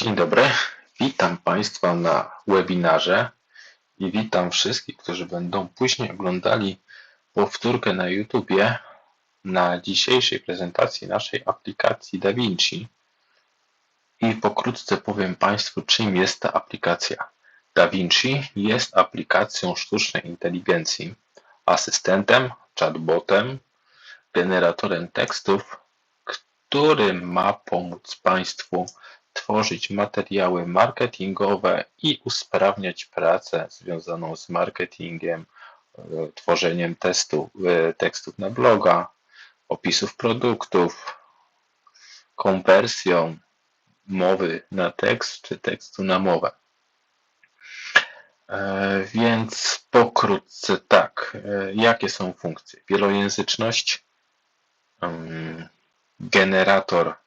Dzień dobry, witam Państwa na webinarze i witam wszystkich, którzy będą później oglądali powtórkę na YouTubie na dzisiejszej prezentacji naszej aplikacji DaVinci. I pokrótce powiem Państwu, czym jest ta aplikacja. DaVinci jest aplikacją sztucznej inteligencji, asystentem, chatbotem, generatorem tekstów, który ma pomóc Państwu tworzyć materiały marketingowe i usprawniać pracę związaną z marketingiem, e, tworzeniem testu, e, tekstów na bloga, opisów produktów, konwersją mowy na tekst czy tekstu na mowę. E, więc pokrótce tak, jakie są funkcje? Wielojęzyczność, generator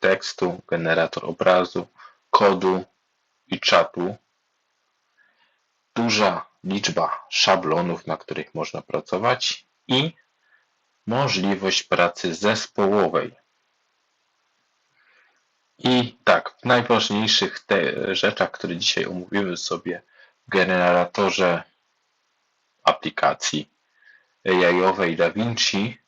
tekstu, generator obrazu, kodu i czatu. Duża liczba szablonów, na których można pracować i możliwość pracy zespołowej. I tak, w najważniejszych te rzeczach, które dzisiaj omówimy sobie w generatorze aplikacji AI-owej DaVinci,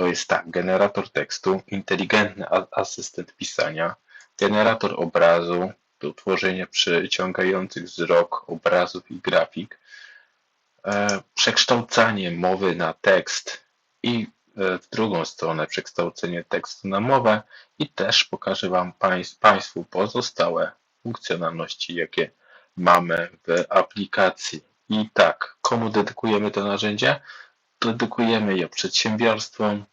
to jest tak, generator tekstu, inteligentny asystent pisania, generator obrazu do tworzenia przyciągających wzrok obrazów i grafik, e, przekształcanie mowy na tekst i e, w drugą stronę przekształcenie tekstu na mowę i też pokażę Wam Państwu pozostałe funkcjonalności, jakie mamy w aplikacji. I tak, komu dedykujemy to narzędzie? Dedykujemy je przedsiębiorstwom,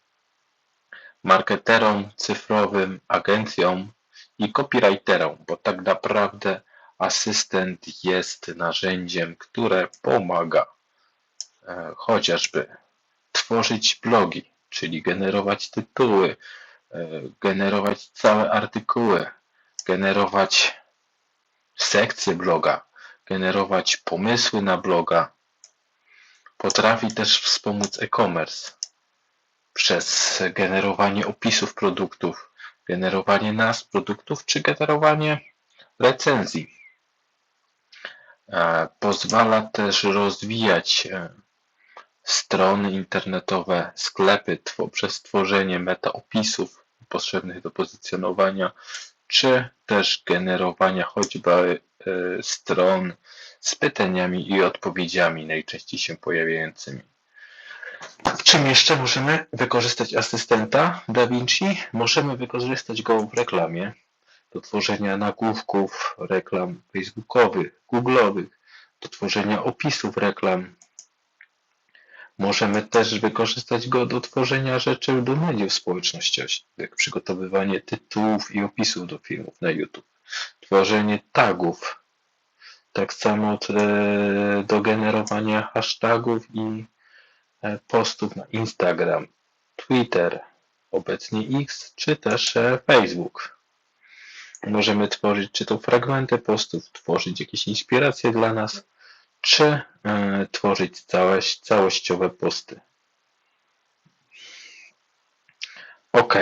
marketerom cyfrowym, agencjom i copywriterom, bo tak naprawdę asystent jest narzędziem, które pomaga e, chociażby tworzyć blogi, czyli generować tytuły, e, generować całe artykuły, generować sekcje bloga, generować pomysły na bloga. Potrafi też wspomóc e-commerce przez generowanie opisów produktów, generowanie nazw produktów czy generowanie recenzji. E, pozwala też rozwijać e, strony internetowe, sklepy przez tworzenie metaopisów potrzebnych do pozycjonowania, czy też generowania choćby e, stron z pytaniami i odpowiedziami najczęściej się pojawiającymi. Czym jeszcze możemy wykorzystać asystenta DaVinci? Możemy wykorzystać go w reklamie do tworzenia nagłówków reklam facebookowych, google'owych, do tworzenia opisów reklam. Możemy też wykorzystać go do tworzenia rzeczy do mediów społecznościowych, jak przygotowywanie tytułów i opisów do filmów na YouTube, tworzenie tagów, tak samo do generowania hashtagów i E, postów na Instagram, Twitter, obecnie X, czy też e, Facebook. Możemy tworzyć czy to fragmenty postów, tworzyć jakieś inspiracje dla nas, czy e, tworzyć całość, całościowe posty. Ok,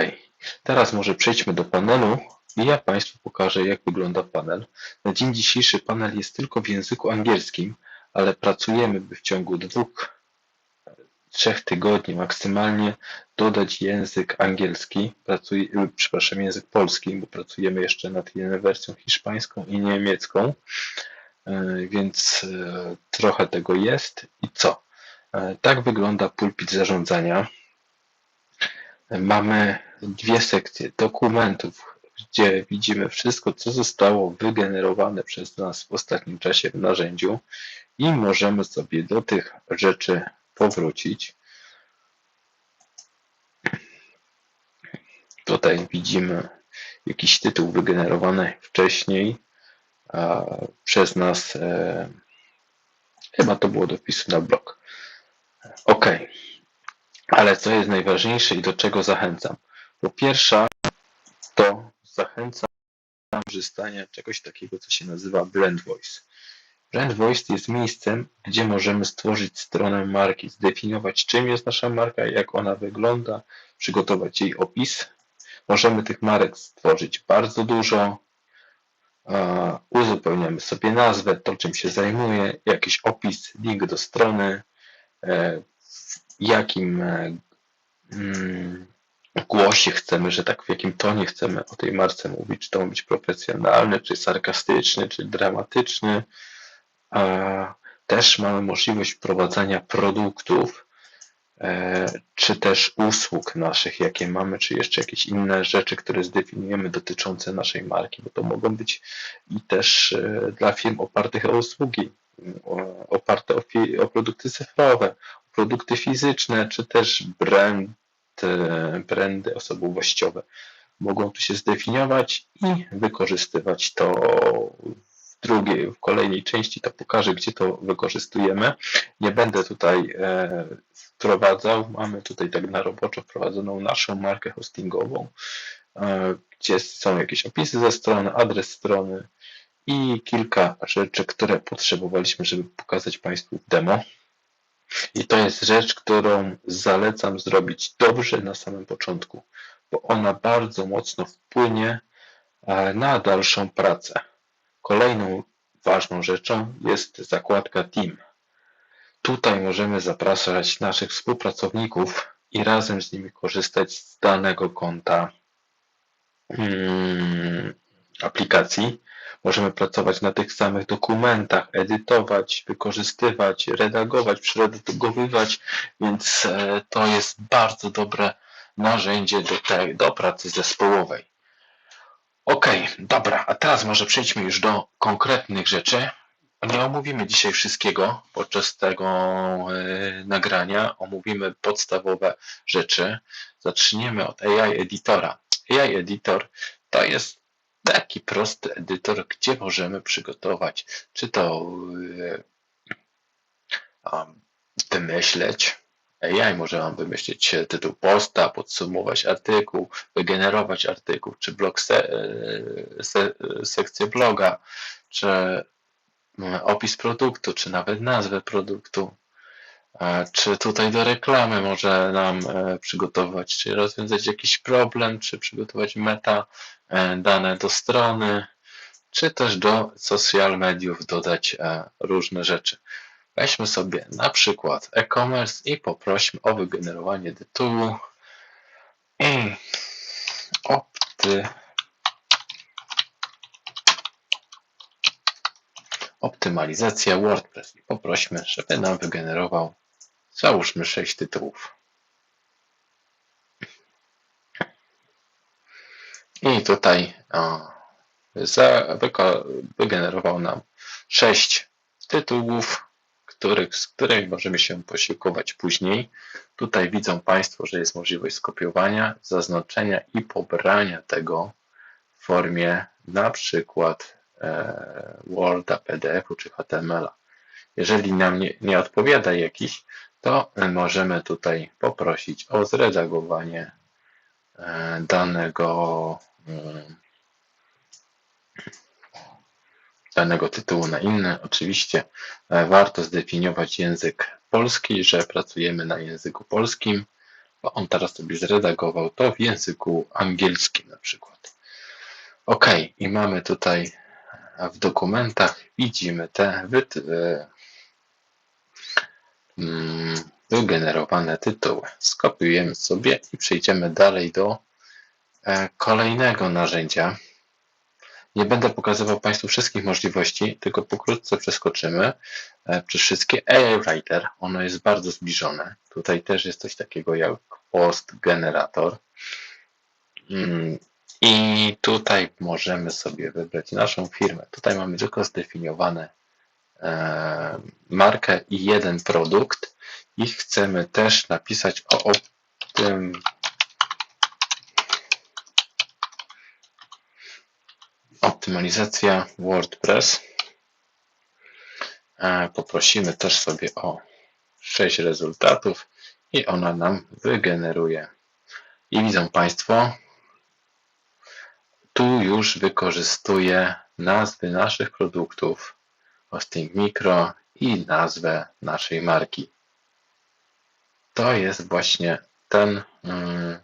teraz może przejdźmy do panelu i ja Państwu pokażę, jak wygląda panel. Na dzień dzisiejszy panel jest tylko w języku angielskim, ale pracujemy, by w ciągu dwóch trzech tygodni maksymalnie dodać język angielski, pracuj, y, przepraszam, język polski, bo pracujemy jeszcze nad wersją hiszpańską i niemiecką, y, więc y, trochę tego jest. I co? Tak wygląda pulpit zarządzania. Mamy dwie sekcje dokumentów, gdzie widzimy wszystko, co zostało wygenerowane przez nas w ostatnim czasie w narzędziu i możemy sobie do tych rzeczy powrócić. Tutaj widzimy jakiś tytuł wygenerowany wcześniej przez nas. E, chyba to było do na blog. Ok. Ale co jest najważniejsze i do czego zachęcam? Po pierwsze, to zachęcam do korzystania czegoś takiego, co się nazywa Blend Voice. Brand Voice jest miejscem, gdzie możemy stworzyć stronę marki, zdefiniować czym jest nasza marka, jak ona wygląda, przygotować jej opis. Możemy tych marek stworzyć bardzo dużo. Uzupełniamy sobie nazwę, to czym się zajmuje, jakiś opis, link do strony, e, w jakim e, mm, głosie chcemy, że tak w jakim tonie chcemy o tej marce mówić, czy to ma być profesjonalny, czy sarkastyczny, czy dramatyczny. Też mamy możliwość wprowadzania produktów, E, czy też usług naszych, jakie mamy, czy jeszcze jakieś inne rzeczy, które zdefiniujemy dotyczące naszej marki, bo to mogą być i też e, dla firm opartych o usługi, oparte o, o produkty cyfrowe, produkty fizyczne, czy też brand, e, brandy osobowościowe. Mogą tu się zdefiniować i wykorzystywać to w drugiej, w kolejnej części to pokażę, gdzie to wykorzystujemy. Nie będę tutaj wprowadzał. Mamy tutaj tak na roboczo wprowadzoną naszą markę hostingową, e, gdzie są jakieś opisy ze strony, adres strony i kilka rzeczy, które potrzebowaliśmy, żeby pokazać Państwu w demo. I to jest rzecz, którą zalecam zrobić dobrze na samym początku, bo ona bardzo mocno wpłynie e, na dalszą pracę. Kolejną ważną rzeczą jest zakładka Team. Tutaj możemy zapraszać naszych współpracowników i razem z nimi korzystać z danego konta hmm, aplikacji. Możemy pracować na tych samych dokumentach, edytować, wykorzystywać, redagować, przeredagowywać, więc e, to jest bardzo dobre narzędzie do, tej, do pracy zespołowej. Ok, dobra, a teraz może przejdźmy już do konkretnych rzeczy. Nie omówimy dzisiaj wszystkiego podczas tego e, nagrania. Omówimy podstawowe rzeczy. Zaczniemy od AI Editora. AI Editor to jest taki prosty edytor, gdzie możemy przygotować, czy to e, wymyśleć. AI może Wam wymyślić tytuł posta, podsumować artykuł, wygenerować artykuł, czy blog se, e, se, sekcję bloga, czy opis produktu, czy nawet nazwę produktu, czy tutaj do reklamy może nam e, przygotować, czy rozwiązać jakiś problem, czy przygotować meta e, dane do strony, czy też do social mediów dodać e, różne rzeczy. Weźmy sobie na przykład e-commerce i poprośmy o wygenerowanie tytułu i opty optymalizacja WordPress i poprośmy, żeby nam wygenerował załóżmy 6 tytułów. I tutaj o, za, wygenerował nam 6 tytułów, których, z których możemy się posiłkować później. Tutaj widzą Państwo, że jest możliwość skopiowania, zaznaczenia i pobrania tego w formie na przykład E, Worda, PDF-u czy HTML-a. Jeżeli nam nie, nie odpowiada jakiś, to możemy tutaj poprosić o zredagowanie danego mm, danego tytułu na inny. Oczywiście e, warto zdefiniować język polski, że pracujemy na języku polskim, bo on teraz sobie zredagował to w języku angielskim na przykład. OK, i mamy tutaj w dokumentach widzimy te wy, mm, wygenerowane tytuły. Skopiujemy sobie i przejdziemy dalej do e, kolejnego narzędzia. Nie będę pokazywał Państwu wszystkich możliwości, tylko pokrótce przeskoczymy e, przez wszystkie. AI Writer, ono jest bardzo zbliżone. Tutaj też jest coś takiego jak post generator. Mm, i tutaj możemy sobie wybrać naszą firmę. Tutaj mamy tylko zdefiniowane e, markę i jeden produkt i chcemy też napisać o, tym optymalizacja WordPress. E, poprosimy też sobie o 6 rezultatów i ona nam wygeneruje. I widzą Państwo, tu już wykorzystuję nazwy naszych produktów, hosting mikro i nazwę naszej marki. To jest właśnie ten, mm,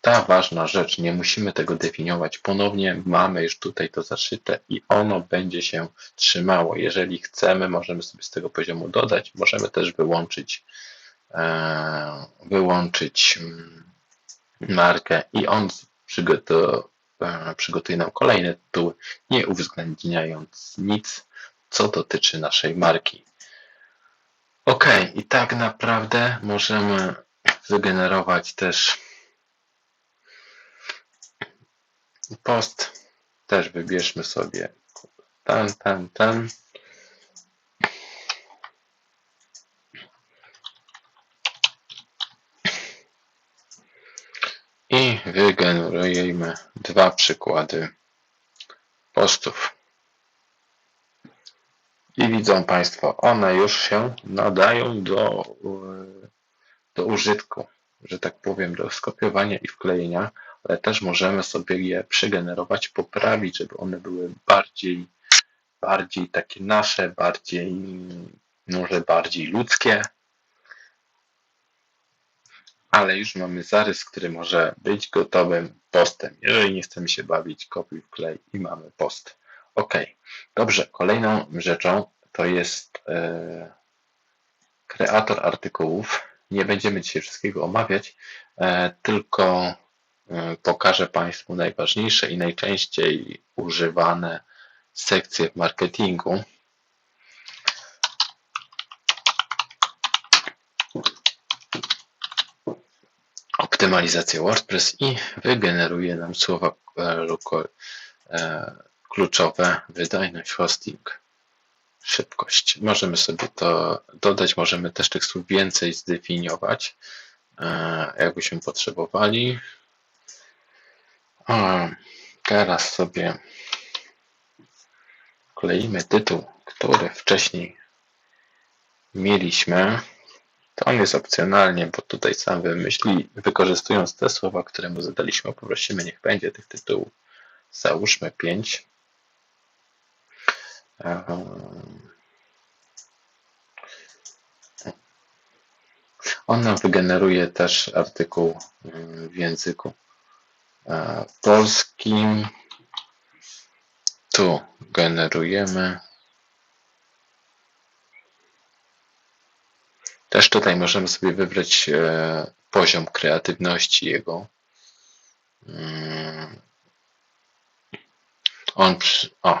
ta ważna rzecz, nie musimy tego definiować ponownie, mamy już tutaj to zaszyte i ono będzie się trzymało. Jeżeli chcemy, możemy sobie z tego poziomu dodać, możemy też wyłączyć, e, wyłączyć mm, markę i on przygotuje, przygotuje nam kolejne tytuły, nie uwzględniając nic, co dotyczy naszej marki. Ok, i tak naprawdę możemy wygenerować też post. Też wybierzmy sobie ten, ten, ten. I wygenerujemy dwa przykłady postów. I widzą Państwo, one już się nadają do, do użytku, że tak powiem, do skopiowania i wklejenia, ale też możemy sobie je przygenerować, poprawić, żeby one były bardziej, bardziej takie nasze, bardziej, może bardziej ludzkie. Ale już mamy zarys, który może być gotowym postem. Jeżeli nie chcemy się bawić, kopiuj, wklej i mamy post. OK. Dobrze, kolejną rzeczą to jest e, kreator artykułów. Nie będziemy dzisiaj wszystkiego omawiać, e, tylko e, pokażę Państwu najważniejsze i najczęściej używane sekcje w marketingu. Optymalizację WordPress i wygeneruje nam słowa kluczowe wydajność, hosting, szybkość. Możemy sobie to dodać, możemy też tych słów więcej zdefiniować, e, jakbyśmy potrzebowali. Teraz sobie kleimy tytuł, który wcześniej mieliśmy. To on jest opcjonalnie, bo tutaj sam wymyśli, wykorzystując te słowa, które mu zadaliśmy, poprosimy, niech będzie tych tytułów. Załóżmy 5. On nam wygeneruje też artykuł w języku e, polskim. Tu generujemy. Też tutaj możemy sobie wybrać e, poziom kreatywności jego. Mm. On, o,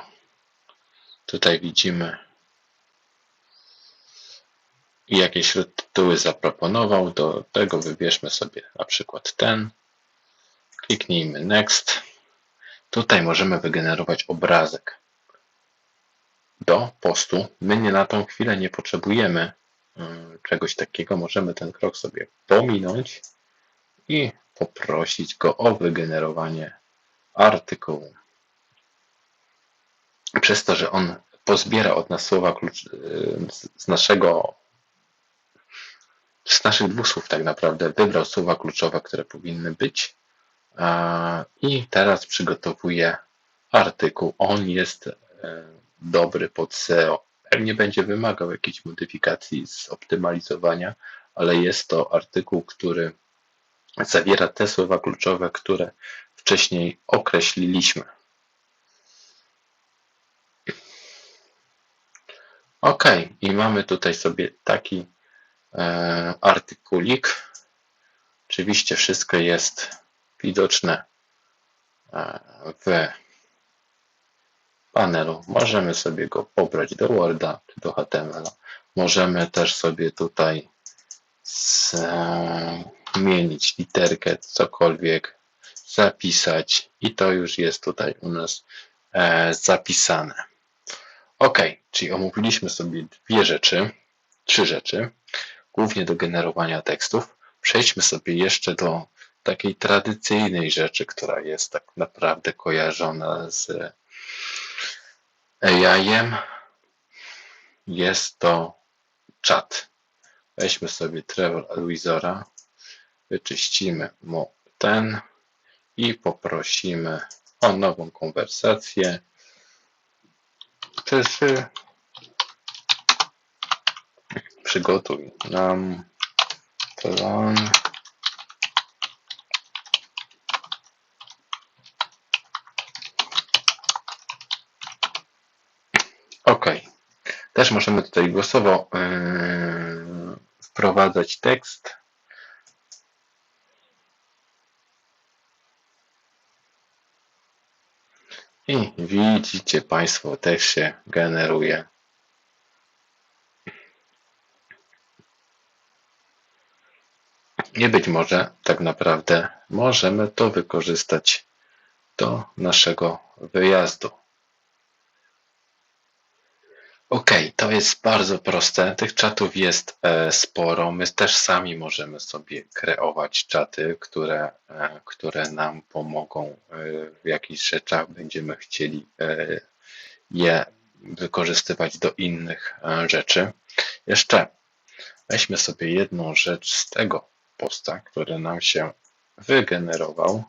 Tutaj widzimy jakie tytuły zaproponował. Do tego wybierzmy sobie na przykład ten. Kliknijmy Next. Tutaj możemy wygenerować obrazek do postu. My nie na tą chwilę nie potrzebujemy mm, czegoś takiego. Możemy ten krok sobie pominąć i poprosić go o wygenerowanie artykułu przez to, że on pozbiera od nas słowa klucz, y, z naszego z naszych dwóch słów tak naprawdę wybrał słowa kluczowe, które powinny być i teraz przygotowuje artykuł. On jest e, dobry pod SEO. Pewnie będzie wymagał jakiejś modyfikacji, zoptymalizowania, ale jest to artykuł, który zawiera te słowa kluczowe, które wcześniej określiliśmy. Ok, i mamy tutaj sobie taki e, artykulik. Oczywiście wszystko jest widoczne e, w panelu. Możemy sobie go pobrać do Worda czy do HTML. Możemy też sobie tutaj zmienić literkę, cokolwiek, zapisać i to już jest tutaj u nas e, zapisane. Ok, czyli omówiliśmy sobie dwie rzeczy, trzy rzeczy, głównie do generowania tekstów. Przejdźmy sobie jeszcze do takiej tradycyjnej rzeczy, która jest tak naprawdę kojarzona z AI-em. Jest to czat. Weźmy sobie Trevor Advisora, wyczyścimy mu ten i poprosimy o nową konwersację sukcesy. Przygotuj nam plan OK. Też możemy tutaj głosowo yy, wprowadzać tekst. I widzicie Państwo, tekst się generuje. I być może tak naprawdę możemy to wykorzystać do naszego wyjazdu. OK, to jest bardzo proste. Tych czatów jest e, sporo. My też sami możemy sobie kreować czaty, które, e, które nam pomogą e, w jakichś rzeczach. Będziemy chcieli e, je wykorzystywać do innych e, rzeczy. Jeszcze weźmy sobie jedną rzecz z tego posta, który nam się wygenerował.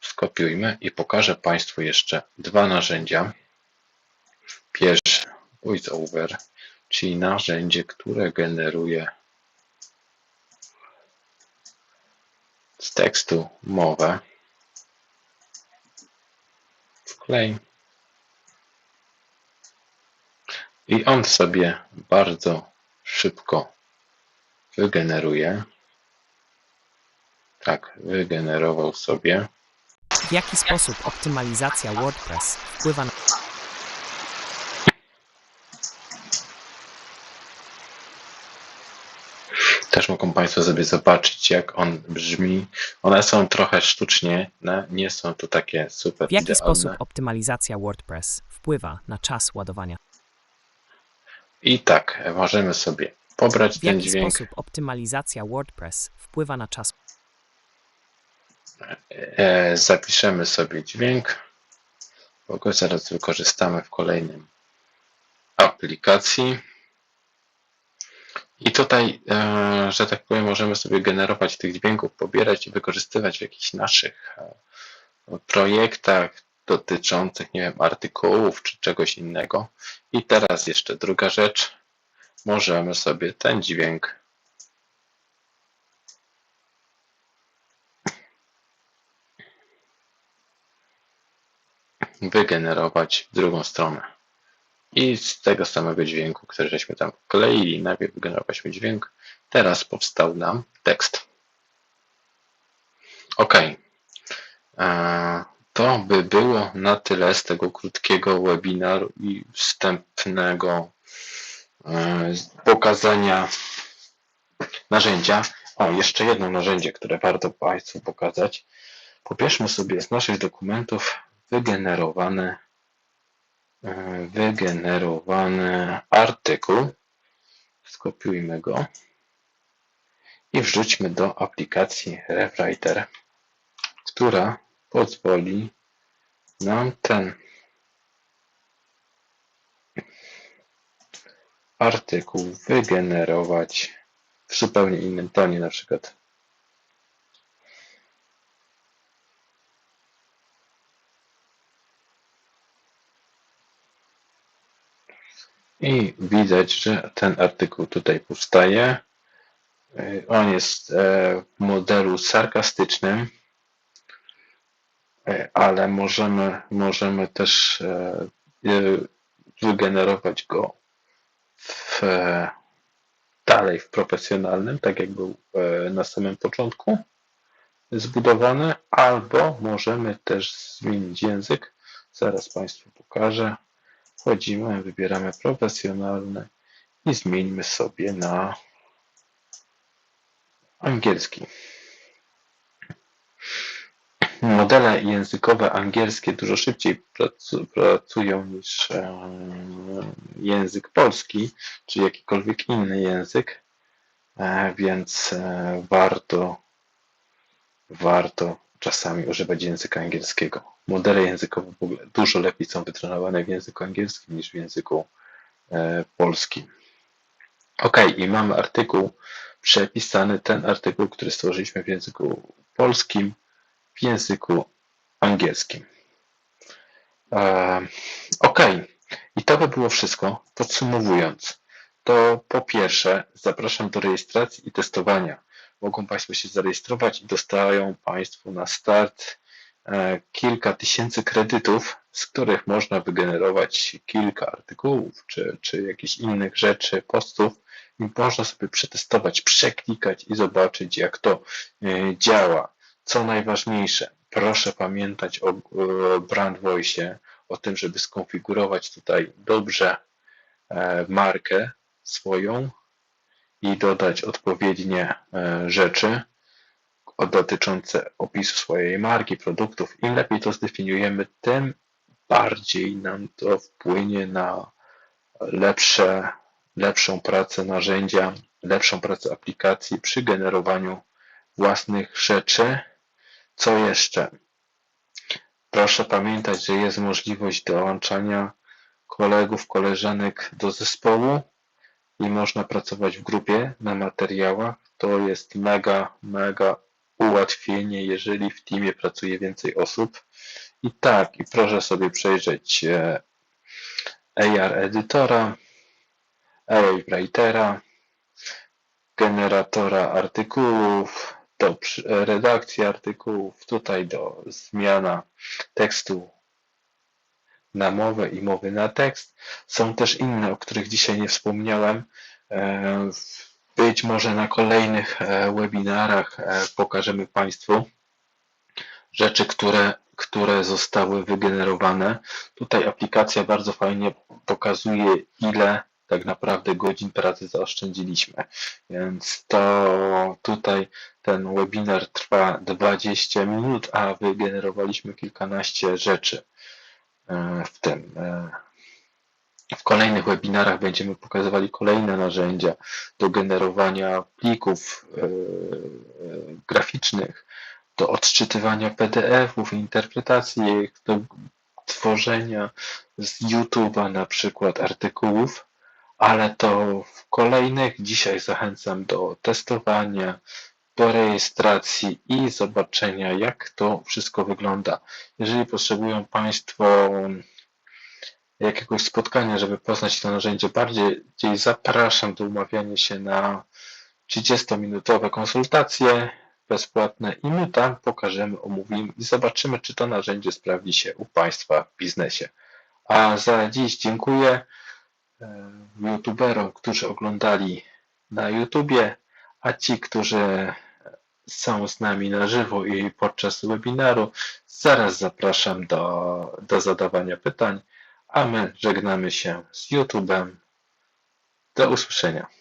Skopiujmy i pokażę Państwu jeszcze dwa narzędzia. Pierwsze VoiceOver, czyli narzędzie, które generuje z tekstu mowę. Wklej. I on sobie bardzo szybko wygeneruje. Tak, wygenerował sobie. W jaki sposób optymalizacja WordPress wpływa na Też mogą Państwo sobie zobaczyć, jak on brzmi. One są trochę sztucznie, no, nie są tu takie super w jaki idealne. sposób optymalizacja WordPress wpływa na czas ładowania? I tak, możemy sobie pobrać W ten jaki dźwięk, sposób optymalizacja WordPress wpływa na czas e, zapiszemy sobie dźwięk, bo go zaraz wykorzystamy w kolejnym aplikacji. I tutaj, e, że tak powiem, możemy sobie generować tych dźwięków, pobierać i wykorzystywać w jakichś naszych e, projektach dotyczących, nie wiem, artykułów czy czegoś innego. I teraz jeszcze druga rzecz. Możemy sobie ten dźwięk wygenerować w drugą stronę. I z tego samego dźwięku, który żeśmy tam wkleili, najpierw wygenerowaliśmy dźwięk, teraz powstał nam tekst. OK. E, To by było na tyle z tego krótkiego webinaru i wstępnego e, pokazania narzędzia. O, jeszcze jedno narzędzie, które warto Państwu pokazać. Pobierzmy sobie z naszych dokumentów wygenerowany, e, wygenerowany artykuł. Skopiujmy go i wrzućmy do aplikacji RefWriter, która pozwoli nam ten artykuł wygenerować w zupełnie innym tonie, na przykład I widać, że ten artykuł tutaj powstaje. Y, On jest e, w modelu sarkastycznym, e, ale możemy, możemy też e, wygenerować go w, dalej w profesjonalnym, tak jak był na samym początku zbudowany, albo możemy też zmienić język. Zaraz Państwu pokażę. Wchodzimy, wybieramy profesjonalny i zmieńmy sobie na angielski. Modele językowe angielskie dużo szybciej pracu- pracują niż język polski, czy jakikolwiek inny język, e, więc e, warto, warto czasami używać języka angielskiego. Modele językowe w ogóle dużo lepiej są wytrenowane w języku angielskim niż w języku e, polskim. Ok, i mamy artykuł przepisany, ten artykuł, który stworzyliśmy w języku polskim, w języku angielskim. E, ok, i to by było wszystko. Podsumowując, to po pierwsze zapraszam do rejestracji i testowania. Mogą Państwo się zarejestrować i dostają Państwo na start e, kilka tysięcy kredytów z których można wygenerować kilka artykułów czy, czy jakichś innych rzeczy, postów i można sobie przetestować, przeklikać i zobaczyć, jak to e, działa. Co najważniejsze, proszę pamiętać o brand voice, o tym, żeby skonfigurować tutaj dobrze e, markę swoją i dodać odpowiednie e, rzeczy dotyczące opisu swojej marki, produktów. Im lepiej to zdefiniujemy, tym bardziej nam to wpłynie na lepsze, lepszą pracę narzędzia, lepszą pracę aplikacji przy generowaniu własnych rzeczy. Co jeszcze? Proszę pamiętać, że jest możliwość dołączania kolegów, koleżanek do zespołu i można pracować w grupie na materiałach. To jest mega, mega ułatwienie, jeżeli w teamie pracuje więcej osób. I tak, i proszę sobie przejrzeć e, AR Editora, AR Writera, generatora artykułów, do redakcji artykułów, tutaj do zmiana tekstu na mowę i mowy na tekst. Są też inne, o których dzisiaj nie wspomniałem. E, Być może na kolejnych e, webinarach e, pokażemy Państwu rzeczy, które, które zostały wygenerowane. Tutaj aplikacja bardzo fajnie pokazuje, ile tak naprawdę godzin pracy zaoszczędziliśmy. Więc to tutaj ten webinar trwa 20 minut, a wygenerowaliśmy kilkanaście rzeczy w tym. e. W kolejnych webinarach będziemy pokazywali kolejne narzędzia do generowania plików e, e, graficznych, do odczytywania PDF-ów, interpretacji ich, do tworzenia z YouTube'a na przykład artykułów, ale to w kolejnych. Dzisiaj zachęcam do testowania, do rejestracji i zobaczenia, jak to wszystko wygląda. Jeżeli potrzebują Państwo jakiegoś spotkania, żeby poznać to narzędzie bardziej, zapraszam do umawiania się na 30-minutowe konsultacje bezpłatne i my tam pokażemy, omówimy i zobaczymy, czy to narzędzie sprawdzi się u Państwa w biznesie. A za dziś dziękuję e, youtuberom, którzy oglądali na YouTubie, a ci, którzy są z nami na żywo i podczas webinaru, zaraz zapraszam do, do zadawania pytań, a my żegnamy się z YouTubem. Do usłyszenia.